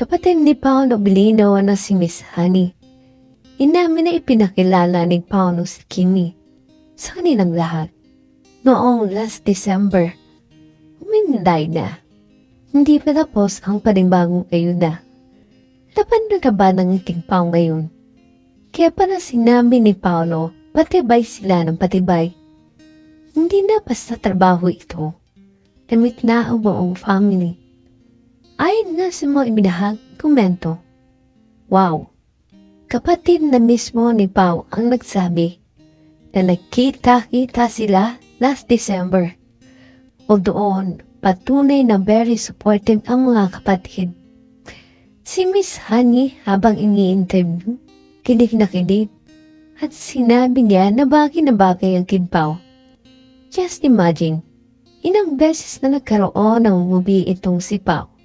Kapatid ni Paolo Bilino na si Miss Honey. Inamin na ipinakilala ni Paolo si Kimi sa kanilang lahat. Noong last December, uminday na. Hindi pa tapos ang panibagong ayuda. Laban na na ba ng ating pao ngayon? Kaya para sinabi ni Paolo, patibay sila ng patibay. Hindi na basta trabaho ito. Damit na ang buong family. Ayon nga sa mga ibinahag komento. Wow! Kapatid na mismo ni Pau ang nagsabi na nagkita-kita sila last December. Doon, patunay na very supportive ang mga kapatid. Si Miss Honey habang ini-interview, kilig na kilig, at sinabi niya na bagay na bagay ang Kid Pao. Just imagine, ilang beses na nagkaroon ng movie itong si Pao.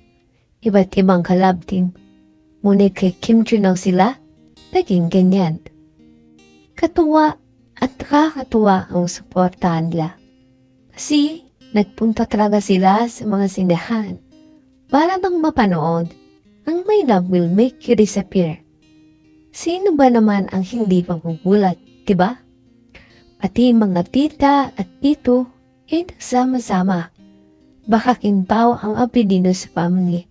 Iba't ibang collab team. Ngunit kay Kim lang sila, naging ganyan. Katuwa at kakatuwa ang suportahan nila. Kasi nagpunta talaga sila sa mga sindahan para bang mapanood ang My Love Will Make You Disappear. Sino ba naman ang hindi magugulat, diba? Pati mga tita at tito ay nagsama-sama. Baka kinpaw ang apelido sa family.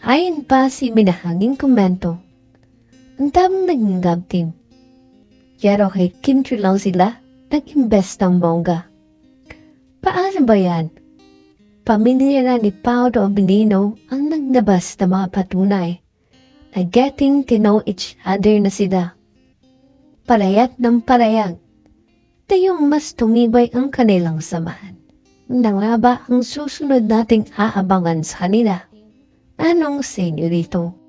Ayon pa si binahaging komento, ang tamang naging gab team. Pero kay Kim lang sila, nag-invest ng bongga. Paano ba yan? Pamilya na ni Paolo Abilino ang nagnabas na mga patunay na getting to know each other na sila. Parayat ng parayag. Ito yung mas tumibay ang kanilang samahan. Na ba ang susunod nating aabangan sa kanila? Anong senyo dito?